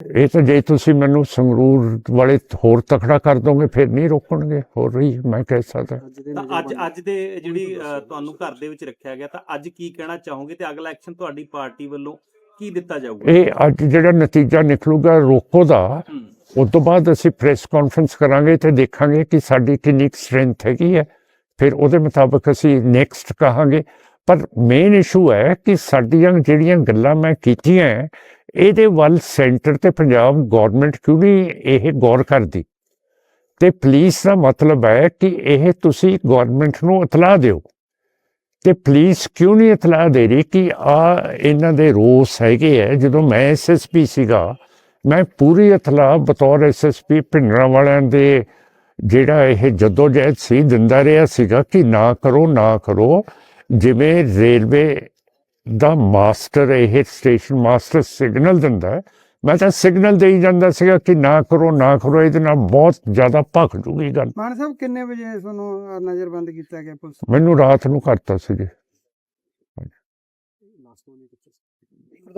ਇਹ ਤਾਂ ਜੇ ਤੁਸੀਂ ਮੈਨੂੰ ਸੰਗਰੂਰ ਵਾਲੇ ਹੋਰ ਤਕੜਾ ਕਰ ਦੋਗੇ ਫਿਰ ਨਹੀਂ ਰੋਕਣਗੇ? ਹੋਰ ਹੀ ਮੈਂ ਕਹਿ ਸਕਦਾ। ਤਾਂ ਅੱਜ ਅੱਜ ਦੇ ਜਿਹੜੀ ਤੁਹਾਨੂੰ ਘਰ ਦੇ ਵਿੱਚ ਰੱਖਿਆ ਗਿਆ ਤਾਂ ਅੱਜ ਕੀ ਕਹਿਣਾ ਚਾਹੋਗੇ ਤੇ ਅਗਲਾ ਐਕਸ਼ਨ ਤੁਹਾਡੀ ਪਾਰਟੀ ਵੱਲੋਂ ਕੀ ਦਿੱਤਾ ਜਾਊਗਾ? ਇਹ ਅੱਜ ਜਿਹੜਾ ਨਤੀਜਾ ਨਿਕਲੂਗਾ ਰੋਕੋ ਦਾ ਉਸ ਤੋਂ ਬਾਅਦ ਅਸੀਂ ਪ੍ਰੈਸ ਕਾਨਫਰੰਸ ਕਰਾਂਗੇ ਤੇ ਦੇਖਾਂਗੇ ਕਿ ਸਾਡੀ ਕਿੰਨੀ ਸਟਰੈਂਥ ਹੈਗੀ ਹੈ। ਫਿਰ ਉਹਦੇ ਮੁਤਾਬਕ ਅਸੀਂ ਨੈਕਸਟ ਕਹਾਂਗੇ। ਪਰ ਮੇਨ ਇਸ਼ੂ ਹੈ ਕਿ ਸਾਡੀਆਂ ਜਿਹੜੀਆਂ ਗੱਲਾਂ ਮੈਂ ਕੀਤੀਆਂ ਇਹਦੇ ਵੱਲ ਸੈਂਟਰ ਤੇ ਪੰਜਾਬ ਗਵਰਨਮੈਂਟ ਕਿਉਂ ਨਹੀਂ ਇਹ ਗੌਰ ਕਰਦੀ? ਤੇ ਪੁਲਿਸ ਦਾ ਮਤਲਬ ਹੈ ਕਿ ਇਹ ਤੁਸੀਂ ਗਵਰਨਮੈਂਟ ਨੂੰ ਇਤਲਾਹ ਦਿਓ। ਤੇ ਪੁਲਿਸ ਕਿਉਂ ਨਹੀਂ ਇਤਲਾਹ ਦੇ ਰਹੀ ਕਿ ਆ ਇਹਨਾਂ ਦੇ ਰੋਸ ਹੈਗੇ ਹੈ? ਜਦੋਂ ਮੈਂ ਐਸਐਸਪੀ ਸੀਗਾ, ਮੈਂ ਪੂਰੀ ਇਤਲਾਹ ਬਤੌਰ ਐਸਐਸਪੀ ਭਿੰਡਰਾਂ ਵਾਲਿਆਂ ਦੇ ਜਿਹੜਾ ਇਹ ਜਦੋਜਹਿਦ ਸੀ ਦਿੰਦਾ ਰਿਹਾ ਸੀਗਾ ਕਿ ਨਾ ਕਰੋ ਨਾ ਕਰੋ। ਜਿਵੇਂ ਰੇਲਵੇ ਦਾ ਮਾਸਟਰ ਇਹ ਸਟੇਸ਼ਨ ਮਾਸਟਰ ਸਿਗਨਲ ਦਿੰਦਾ ਮੈਂ ਤਾਂ ਸਿਗਨਲ ਦੇਈ ਜਾਂਦਾ ਸੀਗਾ ਕਿ ਨਾ ਕਰੋ ਨਾ ਕਰੋ ਇਹਦੇ ਨਾਲ ਬਹੁਤ ਜ਼ਿਆਦਾ ਭਖ ਜੂਗੀ ਗੱਲ। ਮਾਨ ਸਾਹਿਬ ਕਿੰਨੇ ਵਜੇ ਤੁਹਾਨੂੰ ਨਜ਼ਰਬੰਦ ਕੀਤਾ ਗਿਆ ਪੁਲਿਸ? ਮੈਨੂੰ ਰਾਤ ਨੂੰ ਕਰਤਾ ਸੀ ਜੀ।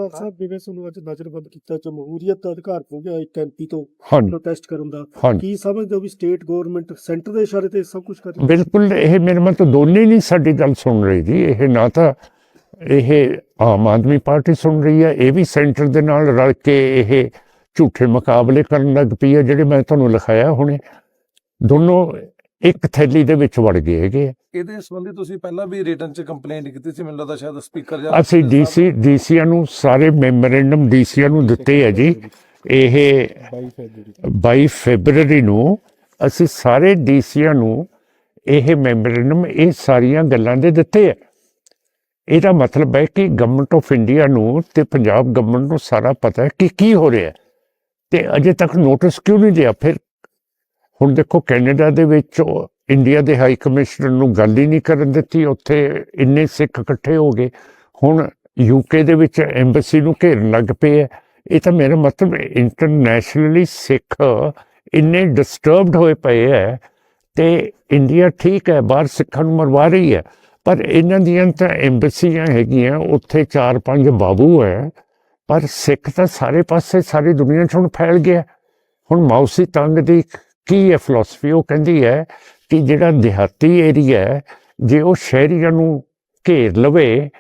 ਪ੍ਰਧਾਨ ਸਾਹਿਬ ਜਿਵੇਂ ਤੁਹਾਨੂੰ ਅੱਜ ਨਜ਼ਰਬੰਦ ਕੀਤਾ ਜਮਹੂਰੀਅਤ ਦਾ ਅਧਿਕਾਰ ਹੋ ਗਿਆ ਇੱਕ ਐਮਪੀ ਤੋਂ ਪ੍ਰੋਟੈਸਟ ਕਰਨ ਦਾ ਕੀ ਸਮਝਦੇ ਹੋ ਵੀ ਸਟੇਟ ਗਵਰਨਮੈਂਟ ਸੈਂਟਰ ਦੇ ਇਸ਼ਾਰੇ ਤੇ ਸਭ ਕੁਝ ਕਰ ਰਹੀ ਬਿਲਕੁਲ ਇਹ ਮੇਰੇ ਮਨ ਤੋਂ ਦੋਨੇ ਨਹੀਂ ਸਾਡੀ ਗੱਲ ਸੁਣ ਰਹੀ ਜੀ। ਇਹ ਨਾ ਤਾਂ ਇਹ ਆਮ ਆਦਮੀ ਪਾਰਟੀ ਸੁਣ ਰਹੀ ਹੈ ਇਹ ਵੀ ਸੈਂਟਰ ਦੇ ਨਾਲ ਰਲ ਕੇ ਇਹ ਝੂਠੇ ਮੁਕਾਬਲੇ ਕਰਨ ਲੱਗ ਪਈ ਹੈ ਜਿਹੜੇ ਮੈਂ ਤੁਹਾਨੂੰ ਲਿਖਾਇਆ ਹੁਣੇ। ਦੋਨੋਂ ਇੱਕ ਥੈਲੀ ਦੇ ਵਿੱਚ ਵੜ ਗਏ ਹੈਗੇ। ਇਹਦੇ ਸੰਬੰਧੀ ਤੁਸੀਂ ਪਹਿਲਾਂ ਵੀ ਰਿਟਨ ਚ ਕੰਪਲੇਂਟ ਕੀਤੀ ਸੀ ਮੈਨੂੰ ਲੱਗਦਾ ਸ਼ਾਇਦ ਸਪੀਕਰ ਜਾਂ ਅਸੀਂ ਡੀਸੀ ਡੀਸੀਆਂ ਨੂੰ ਸਾਰੇ ਮੈਮੋਰੈਂਡਮ ਡੀਸੀਆਂ ਨੂੰ ਦਿੱਤੇ ਹੈ ਜੀ। ਇਹ 22 ਫੈਬਰੂਰੀ ਨੂੰ ਅਸੀਂ ਸਾਰੇ ਡੀਸੀਆਂ ਨੂੰ ਇਹ ਮੈਮੋਰੈਂਡਮ ਇਹ ਸਾਰੀਆਂ ਗੱਲਾਂ ਦੇ ਦਿੱਤੇ ਹੈ ਇਹਦਾ ਮਤਲਬ ਹੈ ਕਿ ਗਵਰਨਮੈਂਟ ਆਫ ਇੰਡੀਆ ਨੂੰ ਤੇ ਪੰਜਾਬ ਗਵਰਨਮੈਂਟ ਨੂੰ ਸਾਰਾ ਪਤਾ ਹੈ ਕਿ ਕੀ ਹੋ ਰਿਹਾ ਹੈ। ਤੇ ਅਜੇ ਤੱਕ ਨੋਟਿਸ ਕਿਉਂ ਨਹੀਂ ਲਿਆ? ਫਿਰ ਹੁਣ ਦੇਖੋ ਕੈਨੇਡਾ ਦੇ ਵਿੱਚ ਇੰਡੀਆ ਦੇ ਹਾਈ ਕਮਿਸ਼ਨਰ ਨੂੰ ਗੱਲ ਹੀ ਨਹੀਂ ਕਰਨ ਦਿੱਤੀ, ਉੱਥੇ ਇੰਨੇ ਸਿੱਖ ਇਕੱਠੇ ਹੋ ਗਏ। ਹੁਣ ਯੂਕੇ ਦੇ ਵਿੱਚ ਐਮਬੈਸੀ ਨੂੰ ਘੇਰਨ ਲੱਗ ਪਏ ਹੈ ਇਹ ਤਾਂ ਮੇਰਾ ਮਤਲਬ ਇੰਟਰਨੈਸ਼ਨਲੀ ਸਿੱਖ ਇੰਨੇ ਡਿਸਟਰਬਡ ਹੋਏ ਪਏ ਹੈ ਤੇ ਇੰਡੀਆ ਠੀਕ ਹੈ ਬਾਹਰ ਸਿੱਖਾਂ ਨੂੰ ਮਰਵਾ ਰਹੀ ਹੈ ਪਰ ਇਹਨਾਂ ਦੀਆਂ ਤਾਂ ਐਮਬੈਸੀਆਂ ਹੈਗੀਆਂ, ਉੱਥੇ ਚਾਰ ਪੰਜ ਬਾਬੂ ਹੈ ਪਰ ਸਿੱਖ ਤਾਂ ਸਾਰੇ ਪਾਸੇ, ਸਾਰੀ ਦੁਨੀਆ 'ਚ ਹੁਣ ਫੈਲ ਗਿਆ। ਹੁਣ ਮਾਉਸੀ ਤੰਗ ਦੀ ਕੀ ਹੈ ਫਿਲਾਸਫੀ ਉਹ ਕਹਿੰਦੀ ਹੈ ਕਿ ਜਿਹੜਾ ਦਿਹਾਤੀ ਏਰੀਆ ਹੈ ਜੇ ਉਹ ਸ਼ਹਿਰੀਆਂ ਨੂੰ ਘੇਰ ਲਵੇ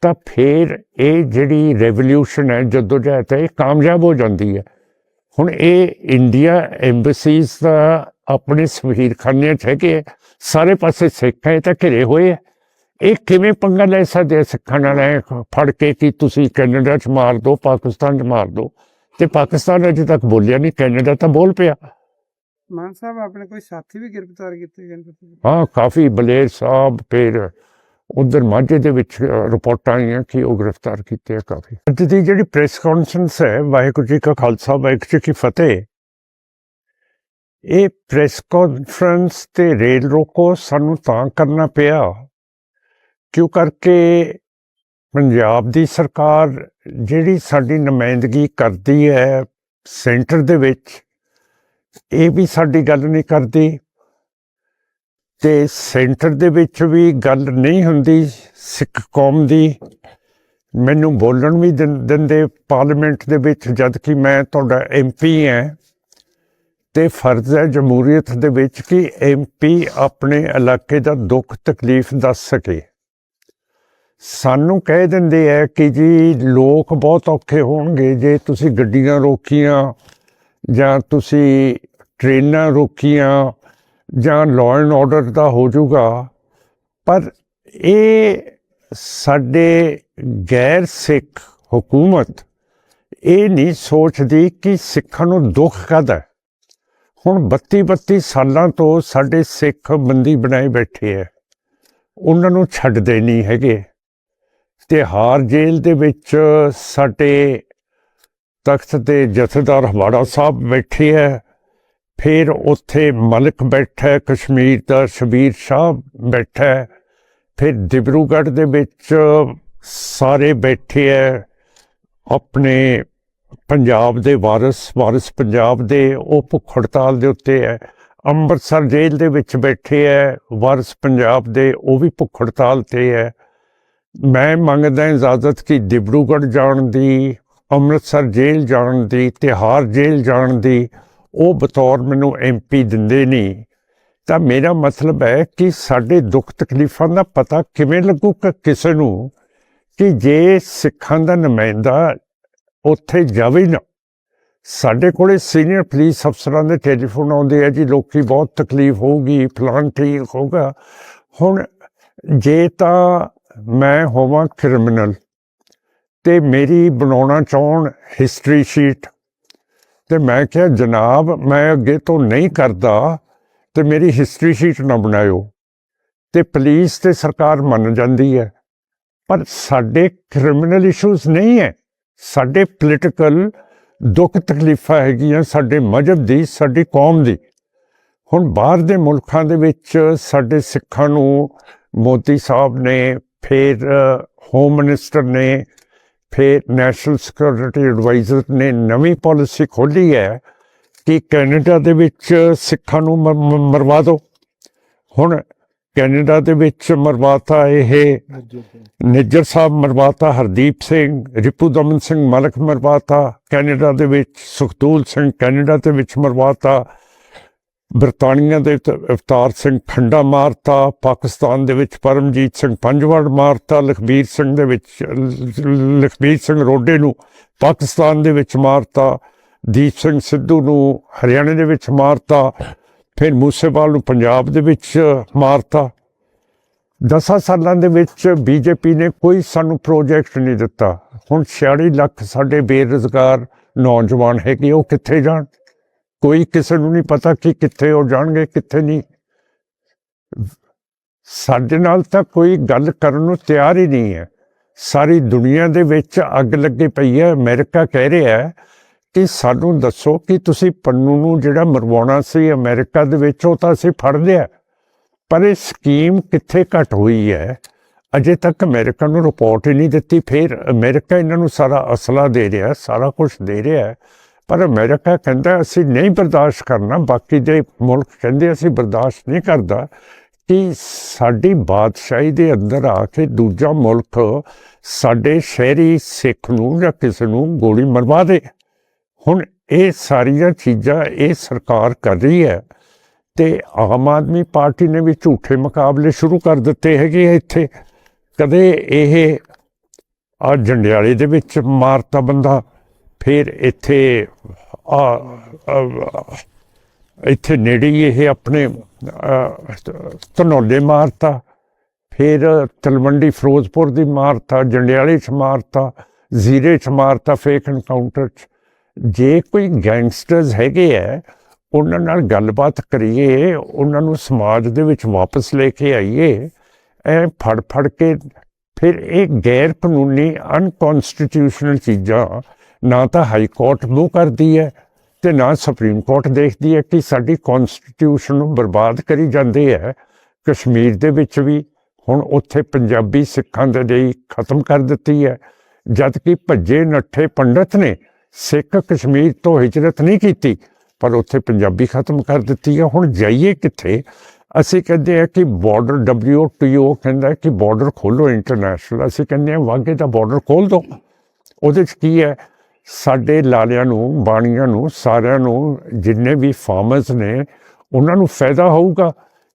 ਤਾਂ ਫਿਰ ਇਹ ਜਿਹੜੀ ਰੈਵੋਲੂਸ਼ਨ ਹੈ ਜਦੋਂ ਜਹਿਤ ਹੈ ਇਹ ਕਾਮਯਾਬ ਹੋ ਜਾਂਦੀ ਹੈ। ਹੁਣ ਇਹ ਇੰਡੀਆ ਐਮਬੈਸੀਜ਼ ਦਾ ਆਪਣੇ ਸਵੀਰਖਾਨਿਆਂ ਚ ਹੈਗੇ ਹੈ, ਸਾਰੇ ਪਾਸੇ ਸਿੱਖ ਹੈ ਇਹ ਤਾਂ ਘਿਰੇ ਹੋਏ ਹੈ। ਇਹ ਕਿਵੇਂ ਪੰਗਾ ਲੈ ਸਕਦੇ ਆ ਸਿੱਖਾਂ ਨਾਲ? ਐਂ ਫੜ ਕੇ ਕਿ ਤੁਸੀਂ ਕੈਨੇਡਾ ਚ ਮਾਰ ਦਿਓ ਪਾਕਿਸਤਾਨ ਚ ਮਾਰ ਦਿਓ ਤੇ ਪਾਕਿਸਤਾਨ ਅਜੇ ਤੱਕ ਬੋਲਿਆ ਨਹੀਂ ਕੈਨੇਡਾ ਤਾਂ ਬੋਲ ਪਿਆ। ਮਾਨ ਸਾਹਿਬ ਆਪਣੇ ਕੋਈ ਸਾਥੀ ਵੀ ਗ੍ਰਿਫਤਾਰ ਕੀਤੇ ਗਏ? ਹਾਂ ਕਾਫੀ ਬਲੇਰ ਸਾਹਿਬ ਫਿਰ ਉਧਰ ਮਾਝੇ ਦੇ ਵਿੱਚ ਰਿਪੋਰਟਾਂ ਆਈਆਂ ਕਿ ਉਹ ਗ੍ਰਿਫਤਾਰ ਕੀਤੇ ਆ ਕਾਫੀ ਅੱਜ ਦੀ ਜਿਹੜੀ ਪ੍ਰੈਸ ਕਾਨਫਰੰਸ ਹੈ ਵਾਹਿਗੁਰੂ ਜੀ ਕਾ ਖਾਲਸਾ ਵਾਹਿਗੁਰੂ ਜੀ ਕੀ ਫਤਿਹ ਇਹ ਪ੍ਰੈਸ ਕਾਨਫਰੰਸ ਤੇ ਰੇਲ ਰੋਕੋ ਸਾਨੂੰ ਤਾਂ ਕਰਨਾ ਪਿਆ ਕਿਉਂ ਕਰਕੇ ਪੰਜਾਬ ਦੀ ਸਰਕਾਰ ਜਿਹੜੀ ਸਾਡੀ ਨੁਮਾਇੰਦਗੀ ਕਰਦੀ ਹੈ ਸੈਂਟਰ ਦੇ ਵਿੱਚ ਇਹ ਵੀ ਸਾਡੀ ਗੱਲ ਨਹੀਂ ਕਰਦੀ ਤੇ ਸੈਂਟਰ ਦੇ ਵਿੱਚ ਵੀ ਗੱਲ ਨਹੀਂ ਹੁੰਦੀ ਸਿੱਖ ਕੌਮ ਦੀ। ਮੈਨੂੰ ਬੋਲਣ ਵੀ ਦਿੰ- ਦਿੰਦੇ ਪਾਰਲੀਮੈਂਟ ਦੇ ਵਿੱਚ ਜਦ ਕਿ ਮੈਂ ਤੁਹਾਡਾ ਐਮਪੀ ਹਾਂ ਤੇ ਫਰਜ਼ ਹੈ ਜਮਹੂਰੀਅਤ ਦੇ ਵਿੱਚ ਕਿ ਐਮਪੀ ਆਪਣੇ ਇਲਾਕੇ ਦਾ ਦੁੱਖ ਤਕਲੀਫ ਦੱਸ ਸਕੇ। ਸਾਨੂੰ ਕਹਿ ਦਿੰਦੇ ਆ ਕਿ ਜੀ ਲੋਕ ਬਹੁਤ ਔਖੇ ਹੋਣਗੇ ਜੇ ਤੁਸੀਂ ਗੱਡੀਆਂ ਰੋਕੀਆਂ ਜਾਂ ਤੁਸੀਂ ਟ੍ਰੇਨਾਂ ਰੋਕੀਆਂ ਜਾਂ ਲਾਅ ਐਂਡ ਆਰਡਰ ਦਾ ਹੋ ਜਾਊਗਾ। ਪਰ ਇਹ ਸਾਡੇ ਗੈਰ ਸਿੱਖ ਹਕੂਮਤ ਇਹ ਨਹੀਂ ਸੋਚਦੀ ਕਿ ਸਿੱਖਾਂ ਨੂੰ ਦੁੱਖ ਕਾਹਦਾ ਹੁਣ 32 32 ਸਾਲਾਂ ਤੋਂ ਸਾਡੇ ਸਿੱਖ ਬੰਦੀ ਬਣਾਏ ਬੈਠੇ ਐ ਉਹਨਾਂ ਨੂੰ ਛੱਡਦੇ ਨਹੀਂ ਹੈਗੇ। ਤੇ ਜੇਲ੍ਹ ਦੇ ਵਿੱਚ ਸਾਡੇ ਤਖਤ ਦੇ ਜਥੇਦਾਰ ਹਵਾੜਾ ਸਾਹਿਬ ਬੈਠੇ ਐ ਫਿਰ ਉੱਥੇ ਮਲਕ ਬੈਠਾ, ਕਸ਼ਮੀਰ ਦਾ ਸ਼ਬੀਰ ਸ਼ਾਹ ਬੈਠਾ। ਫਿਰ ਦਿਬਰੂਗੜ੍ਹ ਦੇ ਵਿੱਚ ਸਾਰੇ ਬੈਠੇ ਐ, ਆਪਣੇ ਪੰਜਾਬ ਦੇ ਵਾਰਿਸ ਵਾਰਿਸ ਪੰਜਾਬ ਦੇ ਉਹ ਭੁੱਖ ਹੜਤਾਲ ਦੇ ਉੱਤੇ ਹੈ ਅੰਮ੍ਰਿਤਸਰ ਜੇਲ੍ਹ ਦੇ ਵਿੱਚ ਬੈਠੇ ਐ, ਵਾਰਿਸ ਪੰਜਾਬ ਦੇ ਉਹ ਵੀ ਭੁੱਖ ਹੜਤਾਲ ਤੇ ਹੈ ਮੈਂ ਮੰਗਦਾ ਇਜਾਜ਼ਤ ਕਿ ਦਿਬਰੂਗੜ੍ਹ ਜਾਣ ਦੀ, ਅੰਮ੍ਰਿਤਸਰ ਜੇਲ੍ਹ ਜਾਣ ਦੀ ਤਿਹਾਰ ਜੇਲ੍ਹ ਜਾਣ ਦੀ ਉਹ ਬਤੌਰ ਮੈਨੂੰ ਐਮਪੀ ਦਿੰਦੇ ਨਹੀਂ। ਤਾਂ ਮੇਰਾ ਮਤਲਬ ਹੈ ਕਿ ਸਾਡੇ ਦੁੱਖ ਤਕਲੀਫਾਂ ਦਾ ਪਤਾ ਕਿਵੇਂ ਲੱਗੂਗਾ ਕਿਸੇ ਨੂੰ ਕਿ ਜੇ ਸਿੱਖਾਂ ਦਾ ਨੁਮਾਇੰਦਾ ਉੱਥੇ ਜਾਵੇ ਨਾ। ਸਾਡੇ ਕੋਲੇ ਸੀਨੀਅਰ ਪੁਲਿਸ ਅਫਸਰਾਂ ਦੇ ਟੈਲੀਫੋਨ ਆਉਂਦੇ ਆ ਜੀ, ਲੋਕੀ ਬਹੁਤ ਤਕਲੀਫ ਹੋਊਗੀ ਫਲਾਨ ਠੀਕ ਹੋਊਗਾ। ਹੁਣ ਜੇ ਤਾਂ ਮੈਂ ਹੋਵਾਂ ਕ੍ਰਿਮੀਨਲ ਤੇ ਮੇਰੀ ਬਣਾਉਣਾ ਚਾਹਣ ਹਿਸਟਰੀ ਸ਼ੀਟ ਤੇ ਮੈਂ ਕਿਹਾ, ਜਨਾਬ, ਮੈਂ ਅੱਗੇ ਤੋਂ ਨਹੀਂ ਕਰਦਾ, ਤੇ ਮੇਰੀ ਹਿਸਟਰੀ ਸ਼ੀਟ ਨਾ ਬਣਾਇਓ। ਤੇ ਪੁਲਿਸ ਤੇ ਸਰਕਾਰ ਮੰਨ ਜਾਂਦੀ ਹੈ। ਪਰ ਸਾਡੇ ਕ੍ਰਿਮੀਨਲ ਇਸ਼ੂਜ਼ ਨਹੀਂ ਹੈ। ਸਾਡੇ ਪੋਲੀਟੀਕਲ ਦੁੱਖ ਤਕਲੀਫਾਂ ਹੈਗੀਆਂ ਸਾਡੇ ਮਜਹਬ ਦੀ, ਸਾਡੀ ਕੌਮ ਦੀ। ਹੁਣ ਬਾਹਰ ਦੇ ਮੁਲਕਾਂ ਦੇ ਵਿੱਚ ਸਾਡੇ ਸਿੱਖਾਂ ਨੂੰ ਮੋਦੀ ਸਾਹਿਬ ਨੇ, ਫਿਰ ਹੋਮ ਮਿਨਿਸਟਰ ਨੇ ਫਿਰ ਨੈਸ਼ਨਲ ਸਿਕਿਉਰਿਟੀ ਐਡਵਾਈਜ਼ਰ ਨੇ ਨਵੀਂ ਪਾਲਿਸੀ ਖੋਲੀ ਹੈ ਕਿ ਕੈਨੇਡਾ ਦੇ ਵਿੱਚ ਸਿੱਖਾਂ ਨੂੰ ਮ- ਮਰਵਾ ਦਿਓ। ਹੁਣ ਕੈਨੇਡਾ ਦੇ ਵਿੱਚ ਮਰਵਾਤਾ ਇਹ ਨਿੱਜਰ ਸਾਹਿਬ ਮਰਵਾਤਾ, ਹਰਦੀਪ ਸਿੰਘ, ਰਿਪੂ ਦਮਨ ਸਿੰਘ ਮਲਕ ਮਰਵਾਤਾ ਕੈਨੇਡਾ ਦੇ ਵਿੱਚ ਸੁਖਦੂਲ ਸਿੰਘ ਕੈਨੇਡਾ ਦੇ ਵਿੱਚ ਮਰਵਾਤਾ ਬਰਤਾਨੀਆ ਦੇ ਅਵਤਾਰ ਸਿੰਘ ਖੰਡਾ ਮਾਰਤਾ, ਪਾਕਿਸਤਾਨ ਦੇ ਵਿੱਚ ਪਰਮਜੀਤ ਸਿੰਘ ਪੰਜਵੜ ਮਾਰਤਾ, ਲਖਬੀਰ ਸਿੰਘ ਦੇ ਵਿੱਚ, ਲਖਬੀਰ ਸਿੰਘ ਰੋਡੇ ਨੂੰ ਪਾਕਿਸਤਾਨ ਦੇ ਵਿੱਚ ਮਾਰਤਾ, ਦੀਪ ਸਿੰਘ ਸਿੱਧੂ ਨੂੰ ਹਰਿਆਣੇ ਦੇ ਵਿੱਚ ਮਾਰਤਾ, ਫਿਰ ਮੂਸੇਵਾਲ ਨੂੰ ਪੰਜਾਬ ਦੇ ਵਿੱਚ ਮਾਰਤਾ। ਦਸਾਂ ਸਾਲਾਂ ਦੇ ਵਿੱਚ ਬੀਜੇਪੀ ਨੇ ਕੋਈ ਸਾਨੂੰ ਪ੍ਰੋਜੈਕਟ ਨਹੀਂ ਦਿੱਤਾ। ਹੁਣ 46 ਲੱਖ ਸਾਡੇ ਬੇਰੁਜ਼ਗਾਰ ਨੌਜਵਾਨ ਹੈਗੇ, ਉਹ ਕਿੱਥੇ ਜਾਣ? ਕੋਈ ਕਿਸੇ ਨੂੰ ਨਹੀਂ ਪਤਾ ਕਿ ਕਿੱਥੇ ਉਹ ਜਾਣਗੇ, ਕਿੱਥੇ ਨਹੀਂ। ਸਾਡੇ ਨਾਲ ਤਾਂ ਕੋਈ ਗੱਲ ਕਰਨ ਨੂੰ ਤਿਆਰ ਹੀ ਨਹੀਂ ਹੈ। ਸਾਰੀ ਦੁਨੀਆ ਦੇ ਵਿੱਚ ਅੱਗ ਲੱਗੀ ਪਈ ਹੈ। ਅਮਰੀਕਾ ਕਹਿ ਰਿਹਾ ਹੈ ਕਿ ਸਾਨੂੰ ਦੱਸੋ ਕਿ ਤੁਸੀਂ ਪੰਨੂ ਨੂੰ ਜਿਹੜਾ ਮਰਵਾਉਣਾ ਸੀ ਅਮਰੀਕਾ ਦੇ ਵਿੱਚ, ਉਹ ਤਾਂ ਅਸੀਂ ਫੜ ਲਿਆ ਪਰ ਇਹ ਸਕੀਮ ਕਿੱਥੇ ਘਟ ਹੋਈ ਹੈ? ਅਜੇ ਤੱਕ ਅਮਰੀਕਾ ਨੂੰ ਰਿਪੋਰਟ ਹੀ ਨਹੀਂ ਦਿੱਤੀ। ਫਿਰ ਅਮਰੀਕਾ ਇਹਨਾਂ ਨੂੰ ਸਾਰਾ ਅਸਲਾ ਦੇ ਰਿਹਾ, ਸਾਰਾ ਕੁਝ ਦੇ ਰਿਹਾ ਪਰ ਅਮਰੀਕਾ ਕਹਿੰਦਾ ਅਸੀਂ ਨਹੀਂ ਬਰਦਾਸ਼ਤ ਕਰਨਾ, ਬਾਕੀ ਦੇ ਮੁਲਕ ਕਹਿੰਦੇ ਅਸੀਂ ਬਰਦਾਸ਼ਤ ਨਹੀਂ ਕਰਦਾ ਕਿ ਸਾਡੀ ਬਾਦਸ਼ਾਹੀ ਦੇ ਅੰਦਰ ਆ ਕੇ ਦੂਜਾ ਮੁਲਕ ਸਾਡੇ ਸ਼ਹਿਰੀ ਸਿੱਖ ਨੂੰ ਜਾਂ ਕਿਸੇ ਨੂੰ ਗੋਲੀ ਮਰਵਾ ਦੇ। ਹੁਣ ਇਹ ਸਾਰੀਆਂ ਚੀਜ਼ਾਂ ਇਹ ਸਰਕਾਰ ਕਰ ਰਹੀ ਹੈ ਤੇ ਆਮ ਆਦਮੀ ਪਾਰਟੀ ਨੇ ਵੀ ਝੂਠੇ ਮੁਕਾਬਲੇ ਸ਼ੁਰੂ ਕਰ ਦਿੱਤੇ ਹੈਗੇ ਆ ਇੱਥੇ। ਕਦੇ ਇਹ ਆ ਜੰਡਿਆਲੇ ਦੇ ਵਿੱਚ ਮਾਰਤਾ ਬੰਦਾ ਫਿਰ ਇੱਥੇ ਆ ਇੱਥੇ ਨੇੜੇ ਇਹ ਆਪਣੇ ਅਹ, ਧਨੌਲੇ ਮਾਰਤਾ। ਫਿਰ ਤਲਵੰਡੀ ਫਿਰੋਜ਼ਪੁਰ ਦੀ ਮਾਰਤਾ ਜੰਡਿਆਲੇ ਚ ਮਾਰਤਾ ਜ਼ੀਰੇ ਚ ਮਾਰਤਾ ਫੇਕ ਐਨਕਾਊਂਟਰ ਚ। ਜੇ ਕੋਈ ਗੈਂਗਸਟਰਸ ਹੈਗੇ ਆ ਉਹਨਾਂ ਨਾਲ ਗੱਲਬਾਤ ਕਰੀਏ ਉਹਨਾਂ ਨੂੰ ਸਮਾਜ ਦੇ ਵਿੱਚ ਵਾਪਸ ਲੈ ਕੇ ਆਈਏ ਐ ਫੜ ਫੜ ਕੇ ਫਿਰ ਇਹ ਗੈਰ ਕਾਨੂੰਨੀ ਅਨਕਨਸਟੀਟਿਊਸ਼ਨਲ ਚੀਜ਼ਾਂ ਨਾ ਤਾਂ ਹਾਈ ਕੋਰਟ ਮੂੰਹ ਕਰਦੀ ਹੈ ਤੇ ਨਾ ਸੁਪਰੀਮ ਕੋਰਟ ਦੇਖਦੀ ਹੈ ਕਿ ਸਾਡੀ ਕਨਸਟੀਟਿਊਸ਼ਨ ਨੂੰ ਬਰਬਾਦ ਕਰੀ ਜਾਂਦੇ ਹੈ ਕਸ਼ਮੀਰ ਦੇ ਵਿੱਚ ਵੀ ਹੁਣ ਉੱਥੇ ਪੰਜਾਬੀ ਸਿੱਖਾਂ ਦੇ ਲਈ ਖਤਮ ਕਰ ਦਿੱਤੀ ਹੈ। ਜਦ ਕਿ ਭੱਜੇ ਨੱਠੇ ਪੰਡਤ ਨੇ ਸਿੱਖ ਕਸ਼ਮੀਰ ਤੋਂ ਹਿਜਰਤ ਨਹੀਂ ਕੀਤੀ, ਪਰ ਉੱਥੇ ਪੰਜਾਬੀ ਖਤਮ ਕਰ ਦਿੱਤੀ ਹੈ। ਹੁਣ ਜਾਈਏ ਕਿੱਥੇ? ਅਸੀਂ ਕਹਿੰਦੇ ਆ ਕਿ ਬਾਰਡਰ WTO ਕਹਿੰਦਾ ਕਿ ਬਾਰਡਰ ਖੋਲੋ ਇੰਟਰਨੈਸ਼ਨਲ ਅਸੀਂ ਕਹਿੰਦੇ ਆ ਵਾਘੇ ਦਾ ਬਾਰਡਰ ਖੋਲ ਦਿਓ। ਉਹਦੇ 'ਚ ਕੀ ਹੈ? ਸਾਡੇ ਲਾਲਿਆਂ ਨੂੰ, ਬਾਣੀਆਂ ਨੂੰ, ਸਾਰਿਆਂ ਨੂੰ ਜਿੰਨੇ ਵੀ ਫਾਰਮਰਸ ਨੇ, ਉਹਨਾਂ ਨੂੰ ਫਾਇਦਾ ਹੋਊਗਾ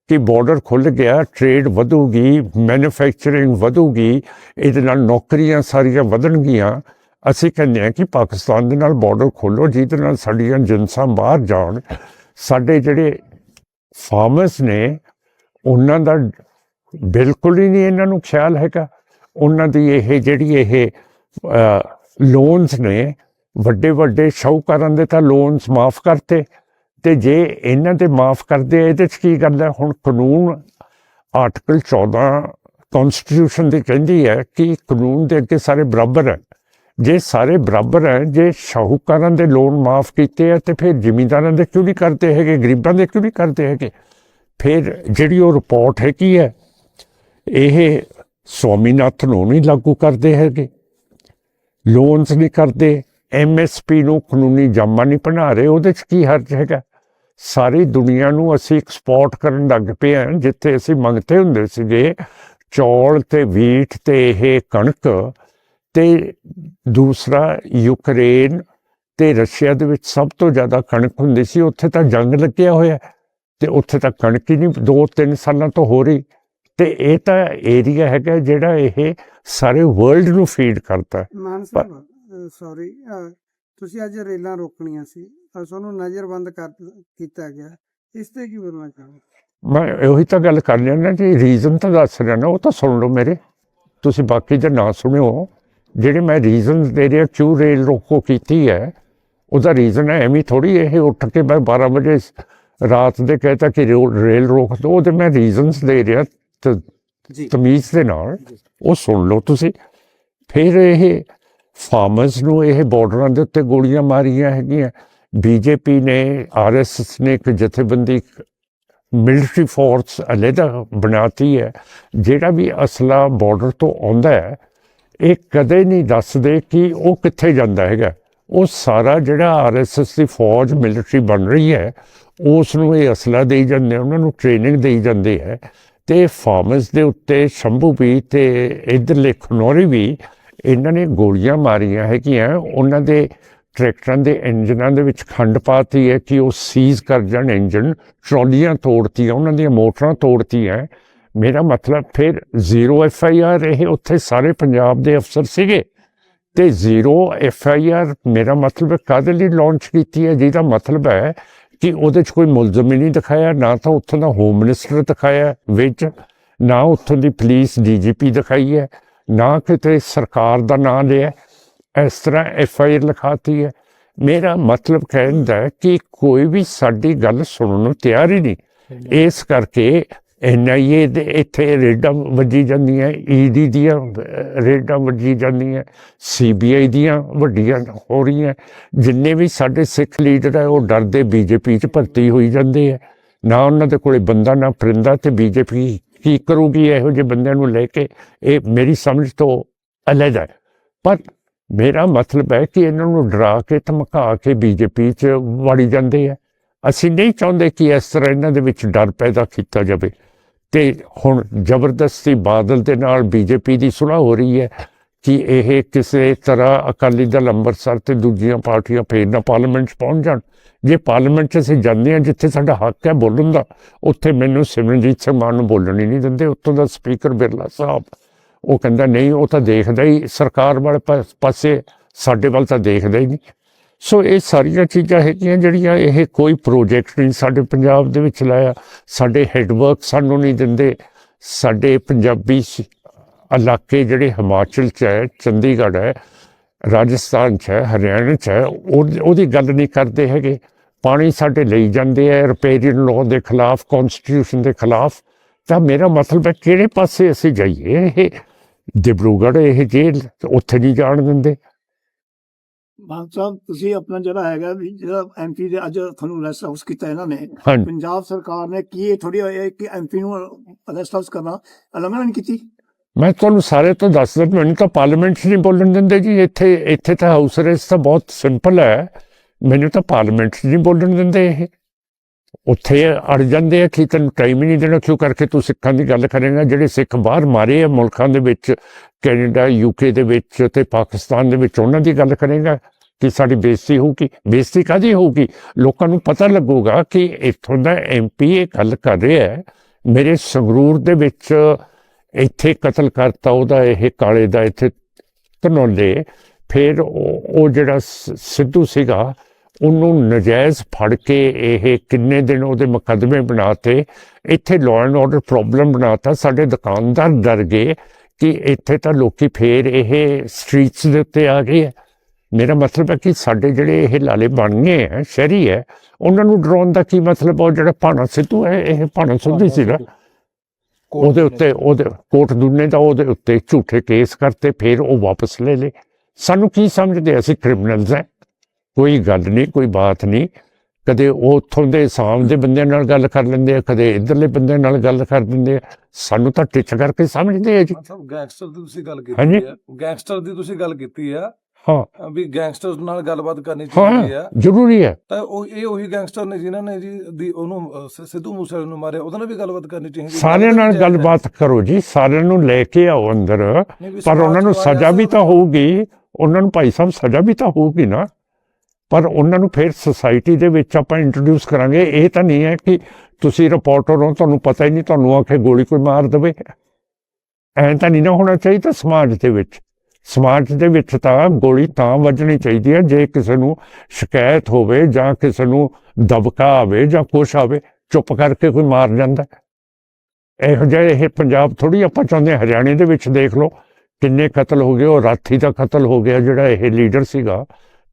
ਕਿ ਬਾਰਡਰ ਖੁੱਲ ਗਿਆ ਟ੍ਰੇਡ ਵਧੂਗੀ ਮੈਨੂਫੈਕਚਰਿੰਗ ਵਧੂਗੀ, ਇਹਦੇ ਨਾਲ ਨੌਕਰੀਆਂ ਸਾਰੀਆਂ ਵਧਣਗੀਆਂ। ਅਸੀਂ ਕਹਿੰਦੇ ਹਾਂ ਕਿ ਪਾਕਿਸਤਾਨ ਦੇ ਨਾਲ ਬਾਰਡਰ ਖੋਲੋ ਜਿਹਦੇ ਨਾਲ ਸਾਡੀਆਂ ਜਿੰਸਾਂ ਬਾਹਰ ਜਾਣ। ਸਾਡੇ ਜਿਹੜੇ ਫਾਰਮਰਸ ਨੇ, ਉਹਨਾਂ ਦਾ ਬਿਲਕੁਲ ਹੀ ਨਹੀਂ ਇਹਨਾਂ ਨੂੰ ਖਿਆਲ ਹੈਗਾ। ਉਹਨਾਂ ਦੀ ਇਹ ਜਿਹੜੀ ਇਹ ਲੋਨਸ ਨੇ, ਵੱਡੇ ਵੱਡੇ ਸ਼ੌਕਰਾਂ ਦੇ ਤਾਂ ਲੋਨਸ ਮਾਫ ਕਰਤੇ। ਤੇ ਜੇ ਇਹਨਾਂ ਦੇ ਮਾਫ ਕਰਦੇ, ਇਹਦੇ ਚ ਕੀ ਗੱਲ ਹੈ? ਹੁਣ ਕਾਨੂੰਨ ਆਰਟੀਕਲ 14 ਕਨਸਟੀਟਿਊਸ਼ਨ ਦੀ ਕਹਿੰਦੀ ਹੈ ਕਿ ਕਾਨੂੰਨ ਦੇ ਅੱਗੇ ਸਾਰੇ ਬਰਾਬਰ ਹੈ। ਜੇ ਸਾਰੇ ਬਰਾਬਰ ਹੈ, ਜੇ ਸ਼ਾਹੂਕਾਰਾਂ ਦੇ ਲੋਨ ਮਾਫ ਕੀਤੇ ਆ, ਤੇ ਫਿਰ ਜ਼ਿਮੀਂਦਾਰਾਂ ਦੇ ਕਿਉਂ ਨਹੀਂ ਕਰਦੇ ਹੈਗੇ? ਗਰੀਬਾਂ ਦੇ ਕਿਉਂ ਨਹੀਂ ਕਰਦੇ ਹੈਗੇ? ਫਿਰ ਜਿਹੜੀ ਉਹ ਰਿਪੋਰਟ ਹੈ ਕੀ ਹੈ, ਇਹ ਸਵਾਮੀਨਾਥਨ ਨੂੰ ਨਹੀਂ ਲਾਗੂ ਕਰਦੇ ਹੈਗੇ। ਲੋਨਸ ਨਹੀਂ ਕਰਦੇ ਐਮਐਸਪੀ ਨੂੰ ਕਾਨੂੰਨੀ ਜਾਮਾ ਨਹੀਂ ਬਣਾ ਰਹੇ ਉਹਦੇ ਚ ਕੀ ਹਰਜ ਹੈਗਾ? ਸਾਰੀ ਦੁਨੀਆ ਨੂੰ ਅਸੀਂ ਐਕਸਪੋਰਟ ਕਰਨ ਲੱਗ ਪਏ ਹਾਂ ਜਿੱਥੇ ਅਸੀਂ ਮੰਗਤੇ ਹੁੰਦੇ ਸੀਗੇ ਚੌਲ ਤੇ ਵੀਟ ਤੇ ਇਹ ਕਣਕ ਤੇ ਦੂਸਰਾ ਯੂਕਰੇਨ ਤੇ ਰਸ਼ੀਆ ਦੇ ਵਿੱਚ ਸਭ ਤੋਂ ਜ਼ਿਆਦਾ ਕਣਕ ਹੁੰਦੀ ਸੀ ਉੱਥੇ ਤਾਂ ਜੰਗ ਲੱਗਿਆ ਹੋਇਆ ਹੈ, ਤੇ ਉੱਥੇ ਤਾਂ ਕਣਕ ਹੀ ਨਹੀਂ 2-3 ਸਾਲਾਂ ਤੋਂ ਹੋ ਰਹੀ। ਤੇ ਇਹ ਤਾਂ ਏਰੀਆ ਹੈਗਾ ਜਿਹੜਾ ਇਹ ਸਾਰੇ ਵਰਲਡ ਨੂੰ ਫੀਡ ਕਰਦਾ ਹੈ। ਮਾਨ ਸਾਹਿਬ ਸੌਰੀ ਤੁਸੀਂ ਅੱਜ ਰੇਲਾਂ ਰੋਕਣੀਆਂ ਸੀ ਤੁਹਾਨੂੰ ਨਜ਼ਰਬੰਦ ਕਰ ਕੀਤਾ ਗਿਆ। ਇਸ ਤੇ ਕੀ ਬੋਲਣਾ ਚਾਹੋਗੇ? ਮੈਂ ਉਹੀ ਤਾਂ ਗੱਲ ਕਰ ਨਾ ਜੀ ਰੀਜ਼ਨ ਤਾਂ ਦੱਸ ਰਿਹਾ ਨਾ ਉਹ ਤਾਂ ਸੁਣ ਲਓ ਮੇਰੇ। ਤੁਸੀਂ ਬਾਕੀ ਦੇ ਨਾ ਸੁਣਿਓ ਜਿਹੜੇ ਮੈਂ ਰੀਜ਼ਨ ਦੇ ਰਿਹਾ ਕਿਉਂ ਰੇਲ ਰੋਕੋ ਕੀਤੀ ਹੈ ਉਹਦਾ ਰੀਜ਼ਨ ਹੈ ਐਵੇਂ ਥੋੜੀ ਇਹ ਉੱਠ ਕੇ ਮੈਂ 12 ਵਜੇ ਰਾਤ ਦੇ ਕਹਤਾ ਕਿ ਰੇਲ ਰੇਲ ਰੋਕ ਦੋ ਉਹਦੇ ਮੈਂ ਰੀਜ਼ਨਸ ਦੇ ਰਿਹਾ। ਤ- ਜੀ ਤਮੀਜ਼ ਦੇ ਨਾਲ ਉਹ ਸੁਣ ਲਓ ਤੁਸੀਂ ਫਿਰ ਇਹ ਫਾਰਮਰਸ ਨੂੰ ਇਹ ਬਾਰਡਰਾਂ ਦੇ ਉੱਤੇ ਗੋਲੀਆਂ ਮਾਰੀਆਂ ਹੈਗੀਆਂ ਬੀਜੇਪੀ ਨੇ ਆਰਐਸਐਸ ਨੇ ਇੱਕ ਜਥੇਬੰਦੀ ਮਿਲਟਰੀ ਫੋਰਸ ਅਲੱਗਾ ਬਣਾਤੀ ਹੈ ਜਿਹੜਾ ਵੀ ਅਸਲਾ ਬਾਰਡਰ ਤੋਂ ਆਉਂਦਾ ਹੈ ਇਹ ਕਦੇ ਨਹੀਂ ਦੱਸਦੇ ਕਿ ਉਹ ਕਿੱਥੇ ਜਾਂਦਾ ਹੈਗਾ ਉਹ ਸਾਰਾ ਜਿਹੜਾ ਆਰਐਸਐਸ ਦੀ ਫੌਜ ਮਿਲਟਰੀ ਬਣ ਰਹੀ ਹੈ ਉਸ ਨੂੰ ਇਹ ਅਸਲਾ ਦੇਈ ਜਾਂਦੇ ਉਹਨਾਂ ਨੂੰ ਟ੍ਰੇਨਿੰਗ ਦੇਈ ਜਾਂਦੇ ਹੈ ਤੇ ਫਾਰਮਸ ਦੇ ਉੱਤੇ ਸ਼ੰਭੂ ਵੀ ਤੇ ਇਧਰਲੇ ਖਨੌਰੀ ਵੀ ਇਹਨਾਂ ਨੇ ਗੋਲੀਆਂ ਮਾਰੀਆਂ ਹੈਗੀਆਂ। ਉਹਨਾਂ ਦੇ ਟਰੈਕਟਰਾਂ ਦੇ ਇੰਜਨਾਂ ਦੇ ਵਿੱਚ ਖੰਡ ਪਾਤੀ ਹੈ ਕਿ ਉਹ ਸੀਜ਼ ਕਰ ਜਾਣ ਇੰਜਨ, ਟਰਾਲੀਆਂ ਤੋੜਤੀਆਂ, ਉਹਨਾਂ ਦੀਆਂ ਮੋਟਰਾਂ ਤੋੜਤੀਆਂ। ਮੇਰਾ ਮਤਲਬ ਫਿਰ ਜ਼ੀਰੋ ਐਫ ਆਈ ਆਰ ਇਹ ਉੱਥੇ ਸਾਰੇ ਪੰਜਾਬ ਦੇ ਅਫਸਰ ਸੀਗੇ। ਤੇ ਜ਼ੀਰੋ ਐਫ ਆਈ ਆਰ ਮੇਰਾ ਮਤਲਬ ਕਾਹਦੇ ਲਈ ਲਾਂਚ ਕੀਤੀ ਹੈ? ਜਿਹਦਾ ਮਤਲਬ ਹੈ ਕਿ ਉਹਦੇ 'ਚ ਕੋਈ ਮੁਲਜ਼ਮ ਹੀ ਨਹੀਂ ਦਿਖਾਇਆ ਨਾ ਤਾਂ ਉੱਥੋਂ ਦਾ ਹੋਮ ਮਿਨਿਸਟਰ ਦਿਖਾਇਆ ਵਿੱਚ ਨਾ ਉੱਥੋਂ ਦੀ ਪੁਲਿਸ ਡੀਜੀਪੀ ਦਿਖਾਈ ਹੈ ਨਾ ਕਿਤੇ ਸਰਕਾਰ ਦਾ ਨਾਂ ਲਿਆ। ਇਸ ਤਰ੍ਹਾਂ ਐਫ ਆਈ ਆਰ ਲਿਖਾਤੀ ਹੈ। ਮੇਰਾ ਮਤਲਬ ਕਹਿਣ ਦਾ ਹੈ ਕਿ ਕੋਈ ਵੀ ਸਾਡੀ ਗੱਲ ਸੁਣਨ ਨੂੰ ਤਿਆਰ ਹੀ ਨਹੀਂ। ਇਸ ਕਰਕੇ ਐਨਆਈਏ ਦੇ ਇੱਥੇ ਰੇਡਾਂ ਵੱਜੀ ਜਾਂਦੀਆਂ, ਈਡੀ ਦੀਆਂ ਰੇਡਾਂ ਵੱਜੀ ਜਾਂਦੀਆਂ, ਸੀਬੀਆਈ ਦੀਆਂ ਵੱਡੀਆਂ ਹੋ ਰਹੀਆਂ। ਜਿੰਨੇ ਵੀ ਸਾਡੇ ਸਿੱਖ ਲੀਡਰ ਹੈ, ਉਹ ਡਰਦੇ ਬੀਜੇਪੀ 'ਚ ਭਰਤੀ ਹੋਈ ਜਾਂਦੇ ਆ। ਨਾ ਉਹਨਾਂ ਦੇ ਕੋਲੇ ਬੰਦਾ, ਨਾ ਪਰਿੰਦਾ ਤੇ ਬੀਜੇਪੀ ਕੀ ਕਰੂਗੀ? ਇਹੋ ਜਿਹੇ ਬੰਦਿਆਂ ਨੂੰ ਲੈ ਕੇ ਇਹ ਮੇਰੀ ਸਮਝ ਤੋਂ ਅਲੱਗ ਹੈ। ਪਰ ਮੇਰਾ ਮਤਲਬ ਹੈ ਕਿ ਇਹਨਾਂ ਨੂੰ ਡਰਾ ਕੇ, ਧਮਕਾ ਕੇ ਬੀਜੇਪੀ 'ਚ ਵੜੀ ਜਾਂਦੇ ਆ। ਅਸੀਂ ਨਹੀਂ ਚਾਹੁੰਦੇ ਕਿ ਇਸ ਤਰ੍ਹਾਂ ਇਹਨਾਂ ਦੇ ਵਿੱਚ ਡਰ ਪੈਦਾ ਕੀਤਾ ਜਾਵੇ। ਤੇ ਹੁਣ ਜ਼ਬਰਦਸਤੀ ਬਾਦਲ ਦੇ ਨਾਲ ਬੀਜੇਪੀ ਦੀ ਸੁਣਾ ਹੋ ਰਹੀ ਹੈ ਕਿ ਇਹ ਕਿਸੇ ਤਰ੍ਹਾਂ ਅਕਾਲੀ ਦਲ ਅੰਮ੍ਰਿਤਸਰ ਤੇ ਦੂਜੀਆਂ ਪਾਰਟੀਆਂ ਫੇਰ ਨਾ ਪਾਰਲੀਮੈਂਟ 'ਚ ਪਹੁੰਚ ਜਾਣ। ਜੇ ਪਾਰਲੀਮੈਂਟ 'ਚ ਅਸੀਂ ਜਾਂਦੇ ਹਾਂ ਜਿੱਥੇ ਸਾਡਾ ਹੱਕ ਹੈ ਬੋਲਣ ਦਾ, ਉੱਥੇ ਮੈਨੂੰ ਸਿਮਰਨਜੀਤ ਸਿੰਘ ਮਾਨ ਨੂੰ ਬੋਲਣ ਹੀ ਨਹੀਂ ਦਿੰਦੇ। ਉੱਥੋਂ ਦਾ ਸਪੀਕਰ ਬਿਰਲਾ ਸਾਹਿਬ, ਉਹ ਕਹਿੰਦਾ, ਨਹੀਂ, ਉਹ ਤਾਂ ਦੇਖਦਾ ਹੀ, ਸਰਕਾਰ ਵਾਲੇ ਪਾ- ਪਾਸੇ ਸਾਡੇ ਵੱਲ ਤਾਂ ਦੇਖਦਾ ਹੀ ਨਹੀਂ। ਸੋ ਇਹ ਸਾਰੀਆਂ ਚੀਜ਼ਾਂ ਹੈਗੀਆਂ ਜਿਹੜੀਆਂ ਇਹ ਕੋਈ ਪ੍ਰੋਜੈਕਟ ਨਹੀਂ ਸਾਡੇ ਪੰਜਾਬ ਦੇ ਵਿੱਚ ਲਾਇਆ। ਸਾਡੇ ਹੈਡਵਰਕ ਸਾਨੂੰ ਨਹੀਂ ਦਿੰਦੇ। ਸਾਡੇ ਪੰਜਾਬੀ ਸ- ਇਲਾਕੇ ਜਿਹੜੇ ਹਿਮਾਚਲ ਚ ਹੈ, ਚੰਡੀਗੜ੍ਹ ਹੈ, ਰਾਜਸਥਾਨ ਚ ਹੈ, ਹਰਿਆਣਾ ਚ ਹੈ, ਉਹ- ਉਹਦੀ ਗੱਲ ਨਹੀਂ ਕਰਦੇ ਹੈਗੇ। ਪਾਣੀ ਸਾਡੇ ਲਈ ਜਾਂਦੇ ਹੈ ਰਿਪੇਰੀਅਨ ਲਾਅ ਦੇ ਖਿਲਾਫ ਕਨਸਟੀਟਿਊਸ਼ਨ ਦੇ ਖਿਲਾਫ। ਤਾਂ ਮੇਰਾ ਮਤਲਬ ਹੈ ਕਿਹੜੇ ਪਾਸੇ ਅਸੀਂ ਜਾਈਏ? ਇਹ ਡਿਬਰੂਗੜ੍ਹ ਇਹ ਜੇਲ੍ਹ, ਉੱਥੇ ਨਹੀਂ ਜਾਣ ਦਿੰਦੇ। ਮਾਨ ਸਾਹਿਬ ਤੁਸੀਂ ਆਪਣਾ ਜਿਹੜਾ ਹੈਗਾ ਵੀ ਜਿਹੜਾ ਐਮਪੀ ਦੇ ਅੱਜ ਤੁਹਾਨੂੰ ਰੈਸਟ ਹਾਊਸ ਕੀਤਾ ਇਹਨਾਂ ਨੇ ਹਾਂਜੀ। ਪੰਜਾਬ ਸਰਕਾਰ ਨੇ ਕੀ ਇਹ ਥੋੜੀ ਕਿ ਐਮਪੀ ਨੂੰ ਰੈਸਟ ਹਾਊਸ ਕਰਨਾ ਅਲਮਨਾ ਕੀਤੀ? ਮੈਂ ਤੁਹਾਨੂੰ ਸਾਰੇ ਤੋਂ ਦੱਸ ਦਿੰਦਾ ਮੈਨੂੰ ਤਾਂ ਪਾਰਲੀਮੈਂਟ 'ਚ ਨਹੀਂ ਬੋਲਣ ਦਿੰਦੇ ਜੀ। ਇੱਥੇ ਇੱਥੇ ਤਾਂ ਹਾਊਸ ਅਰੈਸਟ ਤਾਂ ਬਹੁਤ ਸਿੰਪਲ ਹੈ। ਮੈਨੂੰ ਤਾਂ ਪਾਰਲੀਮੈਂਟ 'ਚ ਨਹੀਂ ਬੋਲਣ ਦਿੰਦੇ ਇਹ। ਉੱਥੇ ਅੜ ਜਾਂਦੇ ਆ, ਕਿ ਤੈਨੂੰ ਟਾਈਮ ਹੀ ਨਹੀਂ ਦੇਣਾ, ਕਿਉਂ ਕਰਕੇ ਤੂੰ ਸਿੱਖਾਂ ਦੀ ਗੱਲ ਕਰੇਗਾ ਜਿਹੜੇ ਸਿੱਖ ਬਾਹਰ ਮਾਰੇ ਆ ਮੁਲਕਾਂ ਦੇ ਵਿੱਚ, ਕੈਨੇਡਾ ਯੂਕੇ ਦੇ ਵਿੱਚ ਤੇ ਪਾਕਿਸਤਾਨ ਦੇ ਵਿੱਚ, ਉਹਨਾਂ ਦੀ ਗੱਲ ਕਰੇਗਾ ਕਿ ਸਾਡੀ ਬੇਇੱਜ਼ਤੀ ਹੋਊਗੀ। ਬੇਇੱਜ਼ਤੀ ਕਾਦੀ ਹੋਊਗੀ? ਲੋਕਾਂ ਨੂੰ ਪਤਾ ਲੱਗੂਗਾ ਕਿ ਇੱਥੋਂ ਦਾ ਐਮਪੀ ਇਹ ਗੱਲ ਕਰ ਰਿਹਾ ਹੈ, ਮੇਰੇ ਸੰਗਰੂਰ ਦੇ ਵਿੱਚ ਇੱਥੇ ਕਤਲ ਕਰਤਾ ਉਹਦਾ, ਇਹ ਕਾਲੇ ਦਾ ਇੱਥੇ ਧਨੌਲੇ, ਫਿਰ ਉਹ ਉਹ ਜਿਹੜਾ ਸਿੱਧੂ ਸੀਗਾ ਉਹਨੂੰ ਨਜਾਇਜ਼ ਫੜ ਕੇ ਇਹ ਕਿੰਨੇ ਦਿਨ ਉਹਦੇ ਮੁਕੱਦਮੇ ਬਣਾਤੇ ਇੱਥੇ ਲਾਅ ਐਂਡ ਆਰਡਰ ਪ੍ਰੋਬਲਮ ਬਣਾਤਾ ਸਾਡੇ ਦੁਕਾਨਦਾਰ ਡਰ ਗਏ ਕਿ ਇੱਥੇ ਤਾਂ ਲੋਕੀ ਫੇਰ ਇਹ ਸਟਰੀਟਸ ਦੇ ਉੱਤੇ ਆ ਗਏ ਹੈ ਮੇਰਾ ਮਤਲਬ ਹੈ ਕਿ ਸਾਡੇ ਜਿਹੜੇ ਇਹ ਲਾਲੇ ਬਣ ਗਏ ਹੈ ਸ਼ਹਿਰੀ ਹੈ ਉਹਨਾਂ ਨੂੰ ਡਰਾਉਣ ਦਾ ਕੀ ਮਤਲਬ ਉਹ ਜਿਹੜਾ ਭਾਣਾ ਸਿੱਧੂ ਹੈ ਇਹ ਭਾਣਾ ਸਿੱਧੂ ਸੀ ਨਾ ਉਹਦੇ ਉੱਤੇ ਉਹਦੇ ਕੋਟ ਦੁੰਨੇ ਦਾ ਉਹਦੇ ਉੱਤੇ ਝੂਠੇ ਕੇਸ ਕਰਤੇ ਫਿਰ ਉਹ ਵਾਪਸ ਲੈ ਲੇ ਸਾਨੂੰ ਕੀ ਸਮਝਦੇ ਅਸੀਂ ਕ੍ਰਿਮੀਨਲਸ ਹੈ? ਕੋਈ ਗੱਲ ਨਹੀਂ ਕੋਈ ਬਾਤ ਨਹੀਂ। ਕਦੇ ਉਹ ਉੱਥੋਂ ਦੇ ਸਾਮ ਦੇ ਬੰਦਿਆਂ ਨਾਲ ਗੱਲ ਕਰ ਲੈਂਦੇ ਆ ਕਦੇ ਇਧਰਲੇ ਬੰਦਿਆਂ ਨਾਲ ਗੱਲ ਕਰ ਦਿੰਦੇ ਆ। ਸਾਨੂੰ ਤਾਂ ਟਿੱਚ ਕਰਕੇ ਸਮਝਦੇ ਆ ਜੀ। ਮਤਲਬ ਗੈਂਗਸਟਰ ਦੀ ਤੁਸੀਂ ਗੱਲ। ਕੀਤੀ ਹੈ ਗੈਂਗਸਟਰ ਦੀ ਤੁਸੀਂ ਗੱਲ ਕੀਤੀ ਆ ਹਾਂ। ਵੀ ਗੈਂਗਸਟਰ ਨਾਲ ਗੱਲਬਾਤ ਕਰਨੀ ਚਾਹੀਦੀ ਆ। ਜ਼ਰੂਰੀ ਹੈ ਤਾਂ ਉਹ ਇਹ ਉਹੀ ਗੈਂਗਸਟਰ ਨੇ ਜਿਨ੍ਹਾਂ ਨੇ ਜੀ ਦੀ ਉਹਨੂੰ ਸਿੱਧੂ ਮੂਸੇਵਾਲੇ ਨੂੰ ਮਾਰਿਆ। ਉਹਦੇ ਨਾਲ ਵੀ ਗੱਲਬਾਤ ਕਰਨੀ ਚਾਹੀਦੀ। ਸਾਰਿਆਂ ਨਾਲ ਗੱਲਬਾਤ ਕਰੋ ਜੀ ਸਾਰਿਆਂ ਨੂੰ ਲੈ ਕੇ ਆਓ ਅੰਦਰ। ਪਰ ਉਹਨਾਂ ਨੂੰ ਸਜ਼ਾ ਵੀ ਤਾਂ ਹੋਊਗੀ। ਉਹਨਾਂ ਨੂੰ ਭਾਈ ਸਾਹਿਬ ਸਜ਼ਾ ਵੀ ਤਾਂ ਹੋਊਗੀ ਨਾ। ਪਰ ਉਹਨਾਂ ਨੂੰ ਫਿਰ ਸੁਸਾਇਟੀ ਦੇ ਵਿੱਚ ਆਪਾਂ ਇੰਟਰੋਡਿਊਸ ਕਰਾਂਗੇ। ਇਹ ਤਾਂ ਨਹੀਂ ਹੈ ਕਿ ਤੁਸੀਂ ਰਿਪੋਰਟਰ ਹੋ, ਤੁਹਾਨੂੰ ਪਤਾ ਹੀ ਨਹੀਂ, ਤੁਹਾਨੂੰ ਆਖੇ ਗੋਲੀ ਕੋਈ ਮਾਰ ਦੇਵੇ। ਐਂ ਤਾਂ ਨਹੀਂ ਨਾ ਹੋਣਾ ਚਾਹੀਦਾ ਸਮਾਜ ਦੇ ਵਿੱਚ। ਸਮਾਜ ਦੇ ਵਿੱਚ ਤਾਂ ਗੋਲੀ ਤਾਂ ਵੱਜਣੀ ਚਾਹੀਦੀ ਹੈ, ਜੇ ਕਿਸੇ ਨੂੰ ਸ਼ਿਕਾਇਤ ਹੋਵੇ ਜਾਂ ਕਿਸੇ ਨੂੰ ਦਬਕਾ ਆਵੇ ਜਾਂ ਕੁਛ ਆਵੇ, ਚੁੱਪ ਕਰਕੇ ਕੋਈ ਮਾਰ ਜਾਂਦਾ। ਇਹੋ ਜਿਹਾ ਇਹ ਪੰਜਾਬ ਥੋੜੀ ਆਪਾਂ ਚਾਹੁੰਦੇ ਹਾਂ। ਹਰਿਆਣੇ ਦੇ ਵਿੱਚ ਦੇਖ ਲਓ, ਕਿੰਨੇ ਕਤਲ ਹੋ ਗਏ, ਉਹ ਰਾਥੀ ਦਾ ਕਤਲ ਹੋ ਗਿਆ ਜਿਹੜਾ ਇਹ ਲੀਡਰ ਸੀਗਾ।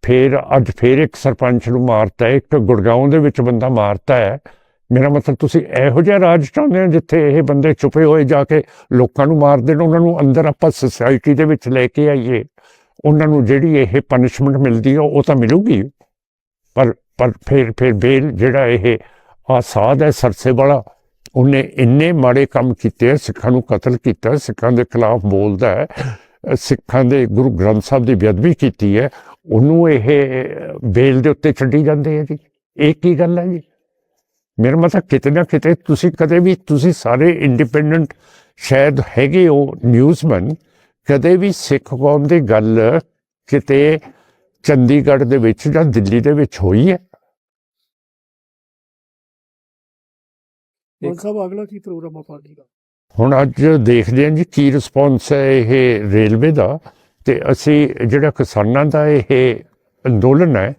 ਫਿਰ ਅੱਜ ਫਿਰ ਇੱਕ ਸਰਪੰਚ ਨੂੰ ਮਾਰਤਾ ਹੈ, ਇੱਕ ਗੁੜਗਾਉਂ ਦੇ ਵਿੱਚ ਬੰਦਾ ਮਾਰਤਾ ਹੈ। ਮੇਰਾ ਮਤਲਬ ਤੁਸੀਂ ਇਹੋ ਜਿਹਾ ਰਾਜ ਚਾਹੁੰਦੇ ਹੋ ਜਿੱਥੇ ਇਹ ਬੰਦੇ ਛੁਪੇ ਹੋਏ ਜਾ ਕੇ ਲੋਕਾਂ ਨੂੰ ਮਾਰ ਦੇਣ ਉਹਨਾਂ ਨੂੰ ਅੰਦਰ ਆਪਾਂ ਸੁਸਾਇਟੀ ਦੇ ਵਿੱਚ ਲੈ ਕੇ ਆਈਏ। ਉਹਨਾਂ ਨੂੰ ਜਿਹੜੀ ਇਹ ਪਨਿਸ਼ਮੈਂਟ ਮਿਲਦੀ ਹੈ ਉਹ ਤਾਂ ਮਿਲੂਗੀ। ਪਰ ਪਰ ਫਿਰ ਫਿਰ ਬੇਲ ਜਿਹੜਾ ਇਹ ਆਸਾਦ ਹੈ ਸਰਸੇ ਵਾਲਾ ਉਹਨੇ ਇੰਨੇ ਮਾੜੇ ਕੰਮ ਕੀਤੇ ਆ, ਸਿੱਖਾਂ ਨੂੰ ਕਤਲ ਕੀਤਾ ਸਿੱਖਾਂ ਦੇ ਖਿਲਾਫ ਬੋਲਦਾ ਹੈ ਸਿੱਖਾਂ ਦੇ ਗੁਰੂ ਗ੍ਰੰਥ ਸਾਹਿਬ ਦੀ ਬੇਅਦਬੀ ਕੀਤੀ ਹੈ। ਉਹਨੂੰ ਇਹ ਬੇਲ ਦੇ ਉੱਤੇ ਛੱਡੀ ਜਾਂਦੇ ਆ ਜੀ। ਇਹ ਕੀ ਗੱਲ ਹੈ ਜੀ? ਮੇਰਾ ਮਤਲਬ ਕਿਤੇ ਨਾ ਕਿਤੇ ਤੁਸੀਂ ਕਦੇ ਵੀ ਤੁਸੀਂ ਸਾਰੇ ਇੰਡੀਪੈਂਡੈਂਟ ਸ਼ਾਇਦ ਹੈਗੇ ਹੋ ਨਿਊਜ਼ਮੈਨ ਕਦੇ ਵੀ ਸਿੱਖ ਕੌਮ ਦੀ ਗੱਲ ਕਿਤੇ ਚੰਡੀਗੜ੍ਹ ਦੇ ਵਿੱਚ ਜਾਂ ਦਿੱਲੀ ਦੇ ਵਿੱਚ ਹੋਈ ਹੈ? ਮਾਨ ਸਾਹਿਬ ਅਗਲਾ ਕੀ ਪ੍ਰੋਗਰਾਮ ਆ ਪਾਰਟੀ ਦਾ ਹੁਣ ਅੱਜ ਦੇਖਦੇ ਹਾਂ ਜੀ ਕੀ ਰਿਸਪੌਂਸ ਹੈ ਇਹ ਰੇਲਵੇ ਦਾ। ਤੇ ਅਸੀਂ ਜਿਹੜਾ ਕਿਸਾਨਾਂ ਦਾ ਇਹ ਅੰਦੋਲਨ ਹੈ,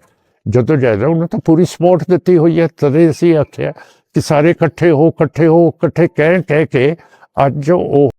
ਜਦੋਂ ਜਾਇਦਾ ਉਹਨਾਂ ਤਾਂ ਪੂਰੀ ਸਪੋਰਟ ਦਿੱਤੀ ਹੋਈ ਹੈ, ਤਦੇ ਅਸੀਂ ਆਖਿਆ ਕਿ ਸਾਰੇ ਇਕੱਠੇ ਹੋ ਇਕੱਠੇ ਹੋ, ਇਕੱਠੇ ਕਹਿ ਕਹਿ ਕੇ ਅੱਜ ਉਹ